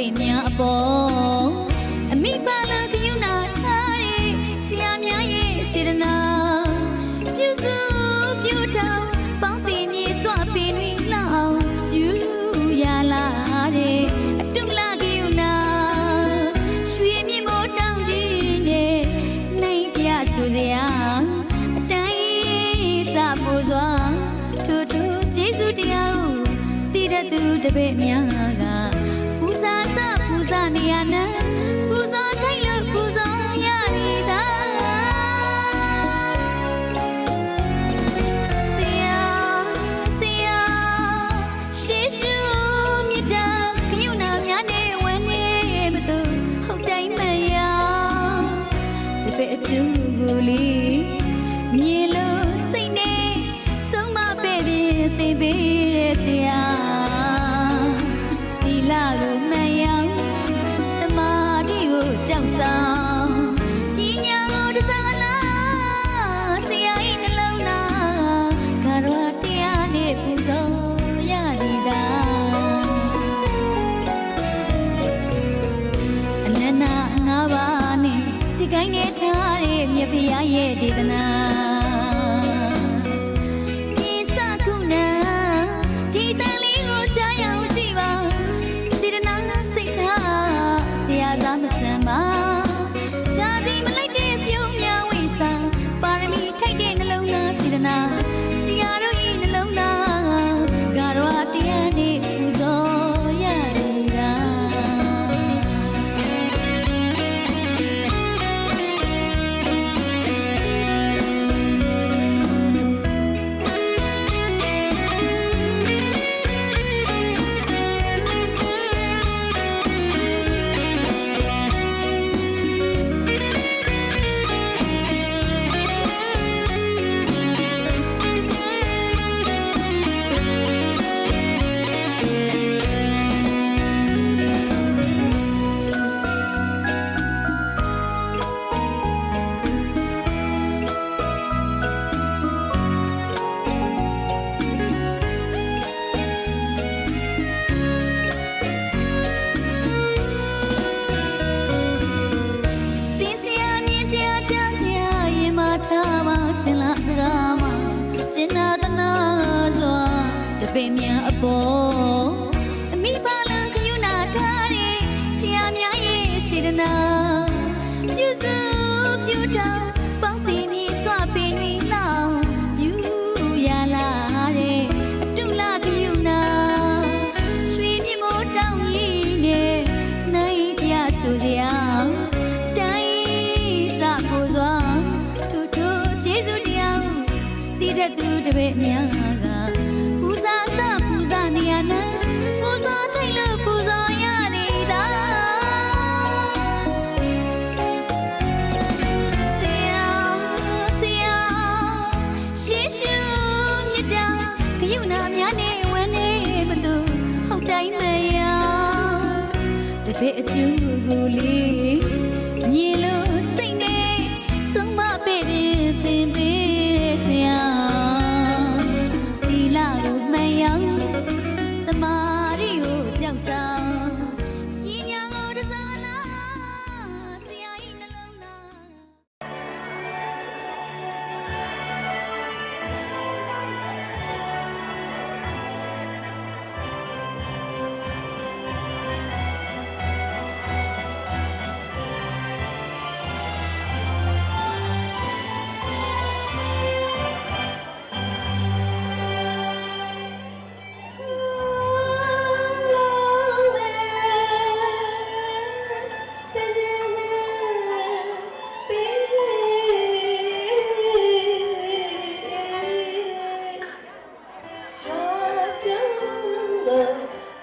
ပိတ်များအပေါ်အမိပါလာကယူနာထားတဲ့ဆရာများရဲ့စေတနာပြုစုပြုထောင်ပေါင်းတင်မြေစွာပင်တွင်လောက်အောင်ယူရလာတဲ့အတုလာကယူနာရွှေမြေမိုးတောင်ကြီးနဲ့နိုင်ပြဆူစရာအတိုင်းစပူစွာထူးထူးကျေးဇူးတရားကိုတည်တတ်သူတပည့်များက Mariana နာပါနဲ့ဒီကိုင်းနဲ့ထားတဲ့မြဖရားရဲ့ဒေသနာ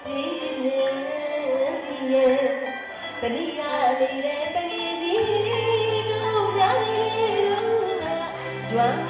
ဒီနေနေတတိယနေတဲ့တကယ်ကြီးတို့များနေလို့လား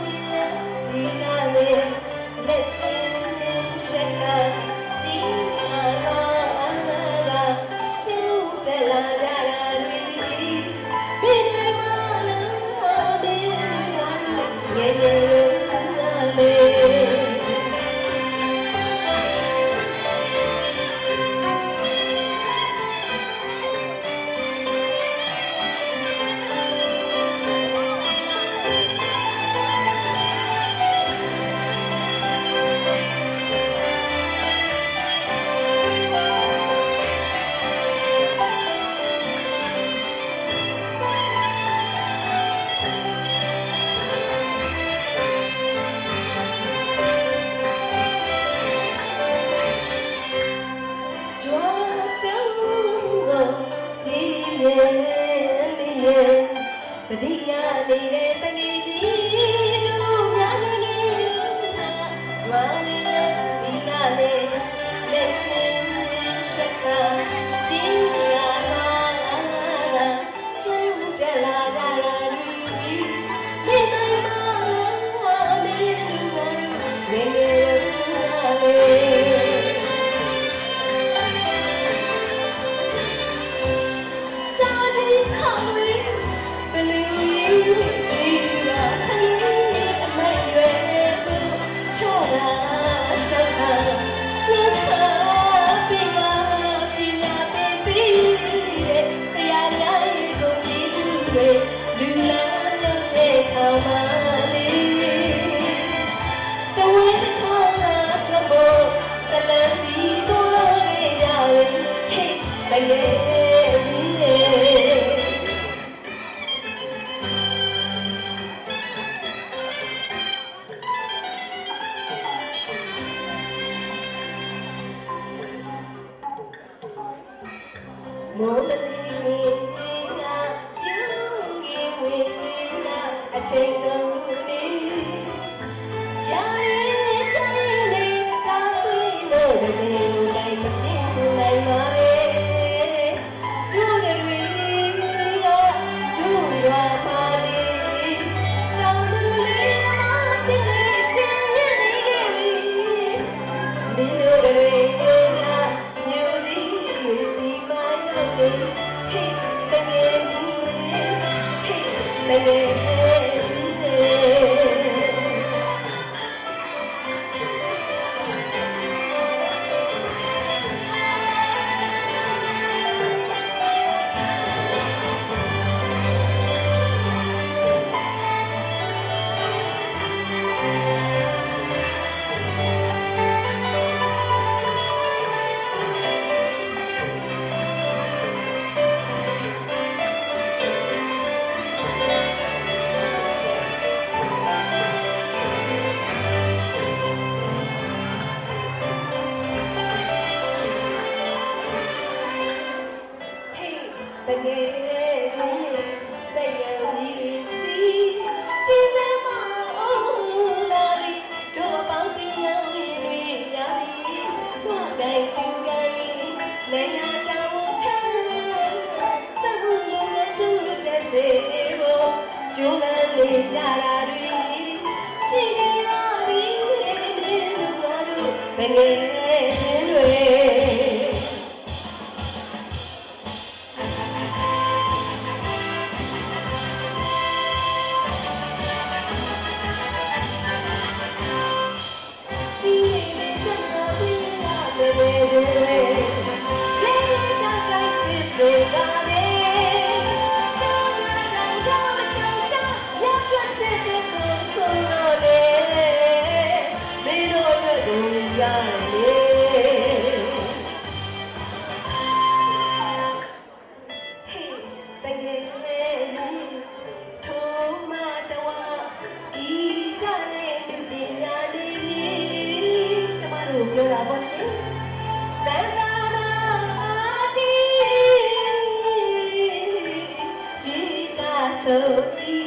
ကာ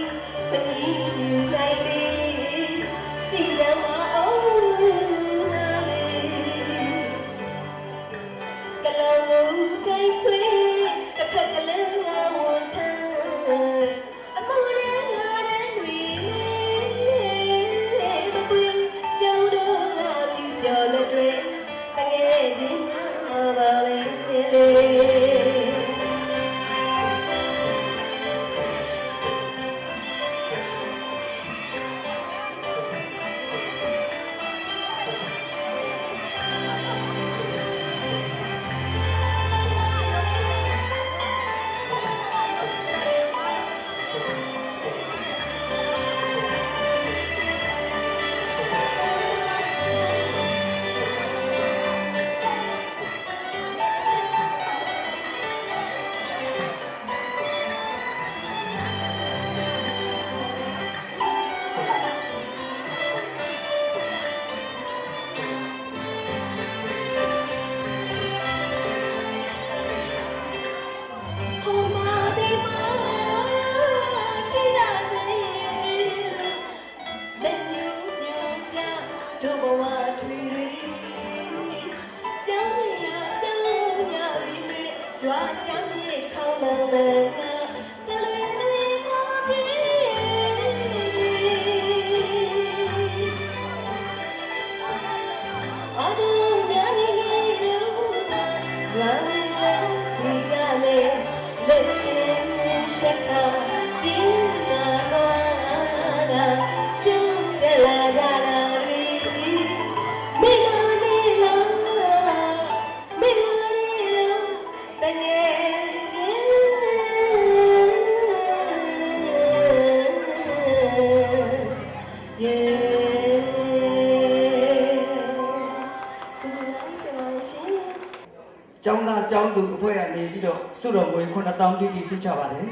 9000တိတိဆုချပါတယ်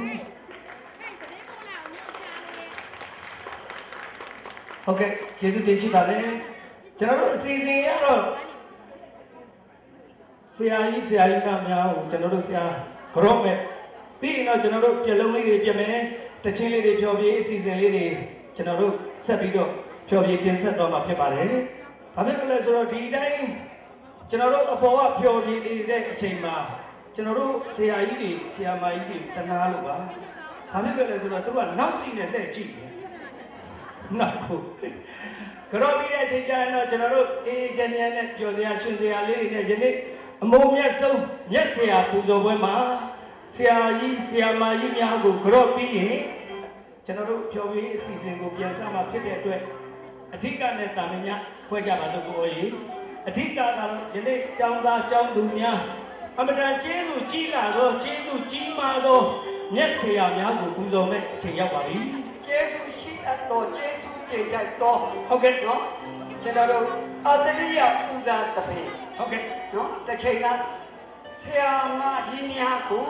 ဟုတ်ကဲ့ကျေးဇူးတင်ရှိပါတယ်ကျွန်တော်တို့အစီအစဉ်ရတော့ဆရာကြီးဆရာကြီးမများကိုကျွန်တော်တို့ဆရာကြော့မဲ့ပြီးရင်တော့ကျွန်တော်တို့ပြက်လုံးလေးတွေပြက်မယ်တချင်းလေးတွေဖြောပြအစီအစဉ်လေးတွေကျွန်တော်တို့ဆက်ပြီးတော့ဖြောပြတင်ဆက်တော့မှာဖြစ်ပါတယ်ဘာဖြစ်လို့လဲဆိုတော့ဒီအတိုင်းကျွန်တော်တို့အပေါ်ကဖြောပြနေတဲ့အချိန်မှာ ကျွန်တော်တို့ဆရာကြီးတွေဆရာမကြီးတွေတနာလို့ပါဘာဖြစ်လို့လဲဆိုတော့သူကနောက်စီနဲ့လှည့်ကြည့်တယ်နောက်ကိုကြောပြီးတဲ့အချိန်ကျရင်တော့ကျွန်တော်တို့အေးချမ်းချမ်းနဲ့ပျော်စရာရှင်စရာလေးတွေနဲ့ယနေ့အမုံမြတ်ဆုံးမြတ်ဆရာပူဇော်ပွဲမှာဆရာကြီးဆရာမကြီးများကိုကြောပြီးရင်ကျွန်တော်တို့ပျော်ပြီးအစီအစဉ်ကိုပြန်ဆက်မှာဖြစ်တဲ့အတွက်အဓိကနဲ့တာမညခွဲကြပါစို့ကိုအေးအဓိကကတော့ယနေ့ကျောင်းသားကျောင်းသူများ အမတန်ကျေးဇူးကြီးလာတော့ကျေးဇူးကြီးမာတော့မြတ်ဆရာများကိုပူဇော်မဲ့အချိန်ရောက်ပါပြီကျေးဇူးရှိအပ်တော်ကျေးဇူးတင်ကြတော်ဟုတ်ကဲ့နော်ကျွန်တော်တို့အာသရိယပူဇာတပင်ဟုတ်ကဲ့နော်တစ်ချိန်ကဆရာမကြီးများကို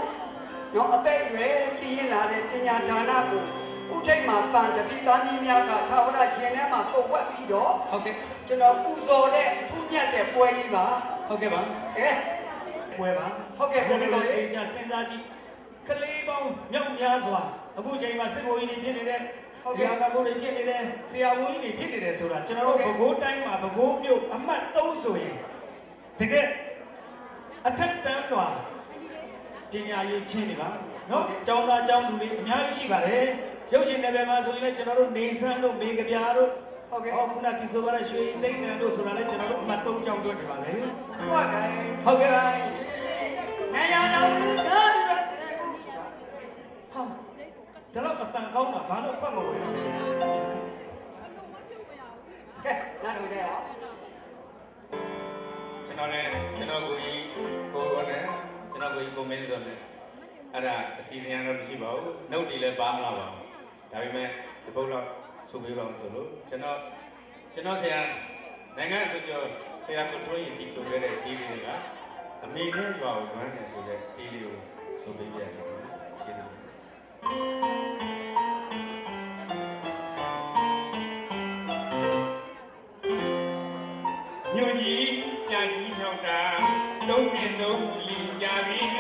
နော်အသက်အရွယ်ကြီးရင်လာတဲ့ပညာဌာနကိုဥထိတ်မှာပန်တပိသားမီးများကသာဝရရှင်ထဲမှာပုတ်ဝက်ပြီးတော့ဟုတ်ကဲ့ကျွန်တော်ပူဇော်တဲ့ထူးမြတ်တဲ့ပွဲကြီးပါဟုတ်ကဲ့ပါအဲ ပွဲပါဟုတ်ကဲ့ဘယ်ဘယ်လိုလိုလဲလဲကြာစဉ်းစားကြည့်ကလေးပေါင်းမြောက်များစွာအခုချိန်မှာစစ်ဘိုလ်ကြီးတွေဖြစ်နေတဲ့ဒီဟာကဘိုလ်တွေဖြစ်နေတဲ့ဆရာဝန်ကြီးတွေဖြစ်နေတယ်ဆိုတာကျွန်တော်တို့ဘကိုးတိုင်းမှာဘကိုးမြို့အမှတ်3ဆိုရင်တကယ်အထက်တန်းတော်ပညာရေးချင်းနေပါနော်ကျောင်းသားကျောင်းသူတွေအများကြီးရှိပါတယ်ရုပ်ရှင်နယ်ပယ်မှာဆိုရင်လည်းကျွန်တော်တို့နေဆန်းတို့မေကပြားတို့ဟုတ်ကဲ့ဟောခုနကဒီဆိုပါတဲ့ရွှေသိန်းနန်တို့ဆိုတာလည်းကျွန်တော်တို့အမှတ်3ကျောင်းတွဲနေပါလေဟုတ်ကဲ့ဟုတ်ကဲ့နေ ရတော့ဒါရတဲ့ကိုဟာဒါတော့အတန်ကောင်းတာဘာလို့ဖတ်မဝင်လဲကဲနားလို့လေအောင်ကျွန်တော်လည်းကျွန်တော်ကိုကြီးကိုကိုနဲ့ကျွန်တော်ကိုကြီးကိုမင်းဆိုလည်းအဲ့ဒါအစီအစဉ်တော့မရှိပါဘူးနှုတ်တွေလည်းပါမလာပါဘူးဒါပေမဲ့ဒီပုတ်တော့ဆိုပေးပါအောင်ဆိုလို့ကျွန်တော်ကျွန်တော်ဆရာနိုင်ငံဆိုပြောဆရာကိုတွင်းရင်တီးဆိုခဲ့တဲ့တီးလေးတွေက အမေနဲ့ကြွားကိုဝမ်းနေဆိုတဲ့တီးလေးကိုဆိုပေးပြရစီကျေးဇူးတင်ညွန်ကြီးကြာကြီးမြောက်တာလုံးပြင်းလုံးလီကြာပြီး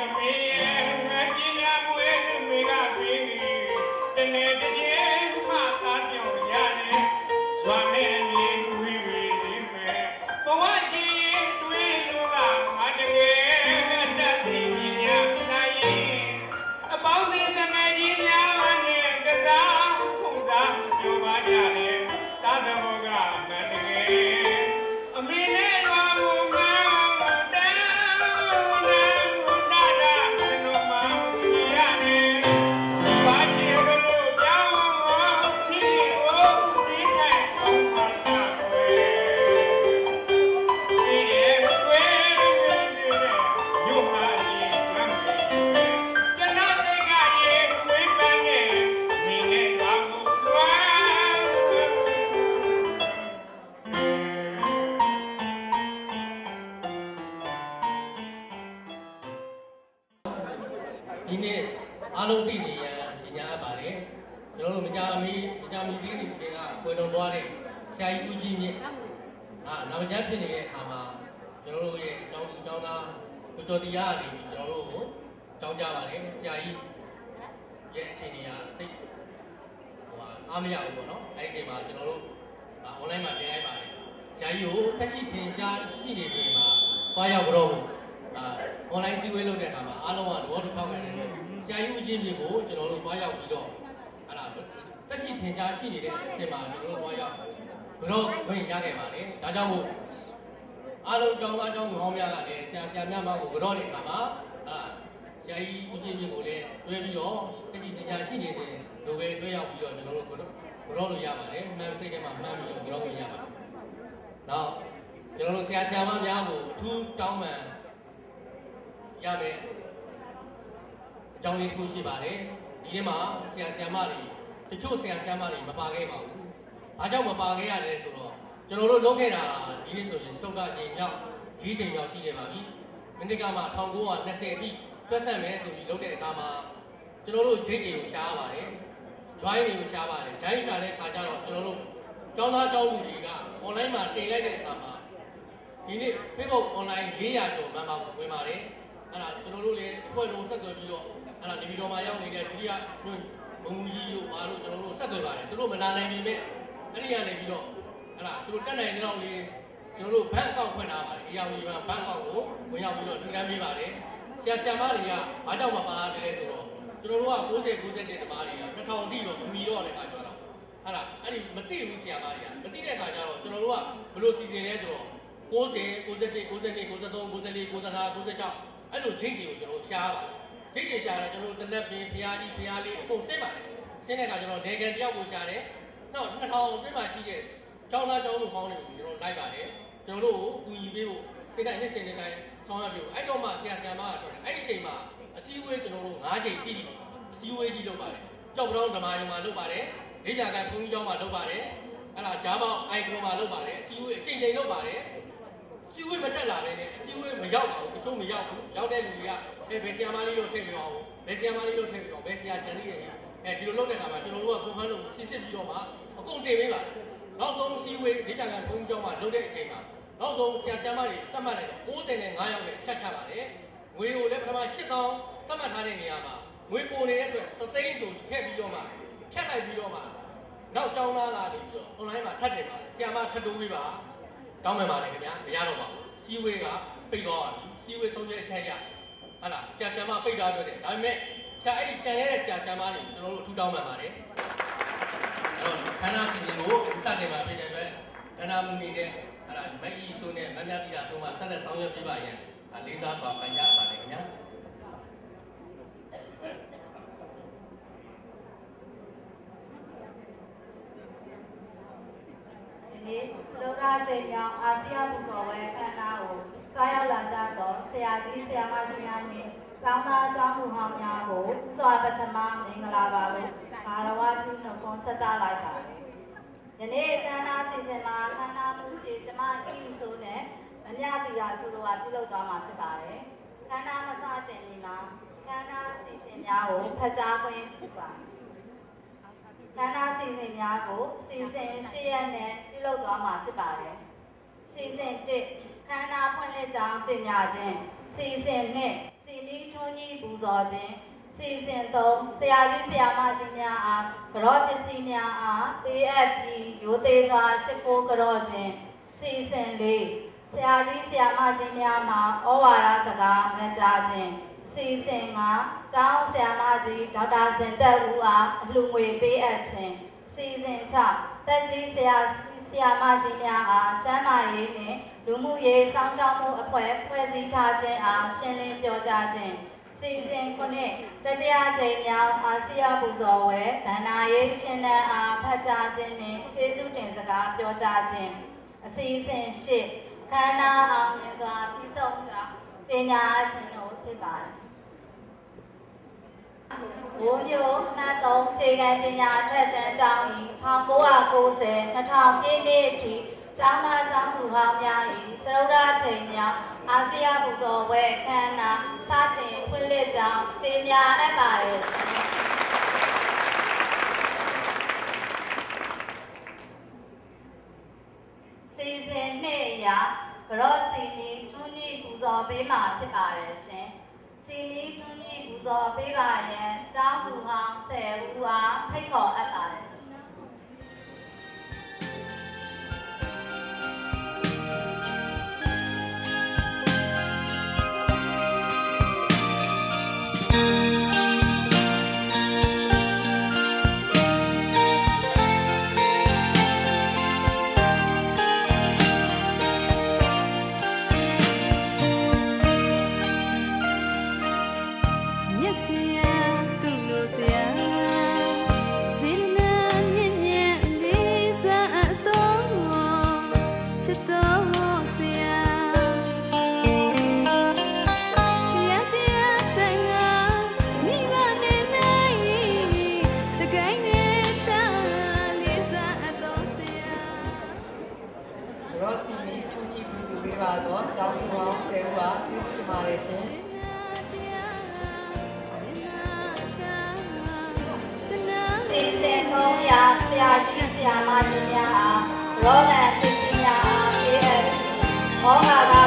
ကိုကျော်တရားနေပြီးကျွန်တော်တို့ကိုအကြောင်းကြပါတယ်ဆရာကြီးရဲ့အခြေအနေကတိတ်ဟိုဟာအားမရဘူးပေါ့နော်အဲ့ဒီအချိန်မှာကျွန်တော်တို့အွန်လိုင်းမှာတင်လိုက်ပါတယ်ဆရာကြီးကိုတက်ရှိထင်ရှားရှိနေချိန်မှာတွားရောက်တော့အာအွန်လိုင်းစည်းဝေးလုပ်တဲ့အခါမှာအားလုံးကသဘောတူထောက်ခံတယ်လို့ဆရာကြီးဦးချင်းပြင်ကိုကျွန်တော်တို့တွားရောက်ပြီးတော့အဲ့ဒါတက်ရှိထင်ရှားရှိနေတဲ့အချိန်မှာကျွန်တော်တို့တွားရောက်ကတော့ဝင်ရခဲ့ပါတယ်ဒါကြောင့်မို့ အားလုံးကြောင်းသားကြောင်းသူဟောင်းများကလည်းဆရာဆရာများမကိုကြောတဲ့အခါမှာအာဆရာကြီးဦးချင်းမျိုးကိုလည်းတွဲပြီးတော့တတိပညာရှိနေတဲ့လိုပဲတွဲရောက်ပြီးတော့ကျွန်တော်တို့ကြောကြောလို့ရပါတယ်မှန်စိတ်ထဲမှာမှန်ပြီးတော့ကြောလို့ရပါတယ်။နောက်ကျွန်တော်တို့ဆရာဆရာမများကိုအထူးတောင်းပန်ရမယ်အကြောင်းလေးတစ်ခုရှိပါတယ်။ဒီထဲမှာဆရာဆရာမတွေတချို့ဆရာဆရာမတွေမပါခဲ့ပါဘူး။အားကြောင့်မပါခဲ့ရလဲဆိုတော့ ကျွန်တော်တို့လုပ်ခဲ့တာဒီနေ့ဆိုရင်စတုတ်ကအချိန်မြောက်၄ချိန်မြောက်ရှိခဲ့ပါပြီ။မိနစ်ကမှ1920အထိဆွဲဆက်မယ်ဆိုပြီးလုပ်တဲ့အခါမှာကျွန်တော်တို့ဂျိတ်တွေကိုရှားပါတယ်။ join တွေကိုရှားပါတယ်။ join ရှားတဲ့အခါကျတော့ကျွန်တော်တို့ကျောင်းသားကျောင်းသူတွေက online မှာတင်လိုက်တဲ့အခါမှာဒီနေ့ Facebook online 400ကျော်မှန်ပါဝင်ပါတယ်။အဲအဲ့ဒါကျွန်တော်တို့လည်းအဖွဲ့လုံးဆက်သွယ်ပြီးတော့အဲ့ဒါနေပြည်တော်မှာရောက်နေတဲ့ဒုတိယညွှန်ဘုံကြီးတို့အားလို့ကျွန်တော်တို့ဆက်သွယ်ပါတယ်သူတို့မလာနိုင်ပေမဲ့အဲ့ဒီကနေပြီးတော့ အဲ့ဒါသူတို့တက်နိုင်တဲ့လောက်လေးကျွန်တော်တို့ဘဏ်အကောင့်ဖွင့်ထားပါတယ်အရာကြီးဘဏ်အကောင့်ကိုဝင်ရောက်ပြီးတော့ထူထမ်းပေးပါတယ်ဆရာဆရာမတွေကဘာကြောင့်မပါရတယ်လဲဆိုတော့ကျွန်တော်တို့က90 90တဲ့တမားတွေက2000တိတော့မမီတော့တဲ့ခါကျတော့ဟာလားအဲ့ဒီမသိဘူးဆရာမတွေကမသိတဲ့အခါကျတော့ကျွန်တော်တို့ကဘယ်လိုစီစဉ်လဲဆိုတော့90 91 92 93 94 95 96အဲ့လိုဂျိတ်တွေကိုကျွန်တော်ရှားပါတယ်ဂျိတ်တွေရှားတယ်ကျွန်တော်တို့တနက်ပင်ဖျားကြီးဖျားလေးအကုန်စစ်ပါတယ်စစ်တဲ့အခါကျတော့ဒေဂန်တယောက်ကိုရှားတယ်နောက်2000အတွင်းမှာရှိတဲ့ ကျောင်းသားကျောင်းသူဟောင်းတွေကိုကျွန်တော်လိုက်ပါတယ်ကျွန်တော်တို့ကိုကူညီပေးဖို့ဒီတိုင်းနေ့စဉ်နေ့တိုင်းဆောင်ရွက်ပေးဖို့အဲ့တော့မှဆရာဆရာမကပြောတယ်အဲ့ဒီအချိန်မှာအစည်းအဝေးကျွန်တော်တို့9ချိန်တိတိအစည်းအဝေးကြီးလုပ်ပါတယ်ကြောက်ကြောင်ဓမ္မယုံမှာလုပ်ပါတယ်ဒိဋ္ဌာကဘုန်းကြီးကျောင်းမှာလုပ်ပါတယ်အဲ့ဒါဂျားပေါင်းအိုင်ကွန်မှာလုပ်ပါတယ်အစည်းအဝေးအချိန်ချိန်လုပ်ပါတယ်အစည်းအဝေးမတက်လာပဲနဲ့အစည်းအဝေးမရောက်ပါဘူးတချို့မရောက်ဘူးရောက်တဲ့လူတွေကအဲဘယ်ဆရာမလေးတို့ထည့်ပြီးအောင်ဘယ်ဆရာမလေးတို့ထည့်ပြီးအောင်ဘယ်ဆရာကျန်သေးရဲ့အဲဒီလိုလုပ်တဲ့အခါမှာကျွန်တော်တို့ကပုံမှန်လို့စစ်စစ်ပြီးတော့မှအကုန်တင်ပေးပါတယ် နောက်ဆုံးအစည်းအဝေးဒိဋ္ဌာကဘုန်းကြီးကျောင်းမှာလုပ်တဲ့အချိန်မှာနောက်ဆုံးဆရာဆရာမတွေတတ်မှတ်လိုက်တော့95ရောက်နဲ့ဖြတ်ချပါတယ်ငွေကိုလည်းပထမ8000တတ်မှတ်ထားတဲ့နေရာမှာငွေပိုနေတဲ့အတွက်သသိန်းဆိုထည့်ပြီးတော့မှဖြတ်လိုက်ပြီးတော့မှနောက်ကျောင်းသားလာပြီးတော့ online မှာထပ်တယ်ပါဆီယာမထပ်တိုးပေးပါတောင်းမယ်ပါတယ်ခင်ဗျာမရတော့ပါဘူးစီဝေးကပိတ်သွားပါပြီစီဝေးသုံးချက်အချက်ရဟာလားဆရာဆရာမပိတ်သွားတွေ့တယ်ဒါပေမဲ့ဆရာအဲ့ဒီကြံရတဲ့ဆရာဆရာမတွေကျွန်တော်တို့ထူတောင်းမှန်ပါတယ်အဲ့ တော့ခန္ဓာစီစဉ်ကိုစတင်ပါဖြစ်တဲ့အတွက်ခန္ဓာမူနေတဲ့ဟာလားမက်ကြီးဆိုနဲ့မမြတ်တိတာဆိုမှဆက်လက်ဆောင်ရွက်ပြပါရန်လေးစားစွာပန်ကြပါတယ်ခင်ဗျာဒီနေ့စလုံးသားချိန်မြောင်အာဆီယံပူဇော်ပွဲအခမ်းအနားကိုတွားရောက်လာကြသောဆရာကြီးဆရာမကြီးများနှင့်ကျောင်းသားကျောင်းသူဟောင်းများကိုဥစွာပထမမင်္ဂလာပါလို့ ဘာရဝပြုနှုတ်ခွန်းဆက်သလိုက်ပါတယ်။ယနေ့အခမ်းအနားစီစဉ်မှာအခမ်းအနားမှုဖြင့်ကျမအီဆိုနဲ့အမြတိရာဆိုလိုကပြုလုပ်သွားမှာဖြစ်ပါတယ်။အခမ်းအနားမစတင်မီမှာအခမ်းအနားစီစဉ်များကိုဖတ်ကြားခွင့်ပြုပါတယ်။ခန္ဓာစီစဉ်များကိုစီစဉ်၈ရက်နဲ့ပြုလုပ်သွားမှာဖြစ်ပါတယ်။စီစဉ်၁ခန္ဓာဖွင့်လှစ်ကြောင်းကျင့်ကြခြင်းစီစဉ်၂စီမီထွန်းကြီးပူဇော်ခြင်း စီစဉ်၃ဆရာကြီးဆရာမကြီးများအားကြောပစ္စည်းများအားပေးအပ်ပြီးရိုသေစွာရှိခိုးကြောခြင်းစီစဉ်၄ဆရာကြီးဆရာမကြီးများမှာဩဝါဒစကားမကြားခြင်းအစီအစဉ်မှာကျောင်းဆရာမကြီးဒေါက်တာစင်သက်ဦးအားအလှူငွေပေးအပ်ခြင်းအစီအစဉ်6တက်ကြီးဆရာဆရာမကြီးများအားကျမ်းမာရေးနှင့်လူမှုရေးစောင့်ရှောက်မှုအဖွဲ့ဖွဲ့စည်းထားခြင်းအားရှင်းလင်းပြောကြားခြင်း စီစဉ်ခုနှစ်တတိယကြိမ်မြောက်အာဆီယပူဇော်ဝဲဗန္နာရေးရှင်းလန်းအားဖတ်ကြားခြင်းနှင့်ကျေးဇူးတင်စကားပြောကြားခြင်းအစီအစဉ်၈ခန္ဓာအောင်မြင်စွာပြီးဆုံးကြောင်းကျင်းညာခြင်းတို့ဖြစ်ပါတယ်ဘိုးမျိုးမှတ်သုံးခြေခံပညာထက်တန်းကျောင်းဤ1990 2000ပြည့်နှစ်အထိကျောင်းသားကျောင်းသူဟောင်းများဤစရုဒ္ဓချိန်များ အာဆီယပူဇော်ဝဲအခမ်းအနားစတင်ဖွင့်လှစ်ကြောင်းကြေညာအပ်ပါတယ်စီစဉ်နှစ်အရာဂရော့စီနီထွန်းကြီးပူဇော်ပေးမှာဖြစ်ပါတယ်ရှင်စီနီတွန်းကြီးပူဇော်ပေးပါရန်ကျောင်းသူဟောင်းဆယ်ဦးအားဖိတ်ခေါ်အပ်ပါတယ် ရာရောစီမီထွန်းကြည့်ပြီးပေးပါတော့ကျောင်းသူအောင်ဆယ်ဦးပါပြုစုပါတယ်ရှင်စီစဉ်သုံးရာဆရာကြီးဆရာမကြီးများအားရောဂန်ပစ္စည်းများအားပေးအပ်ဘောဂါက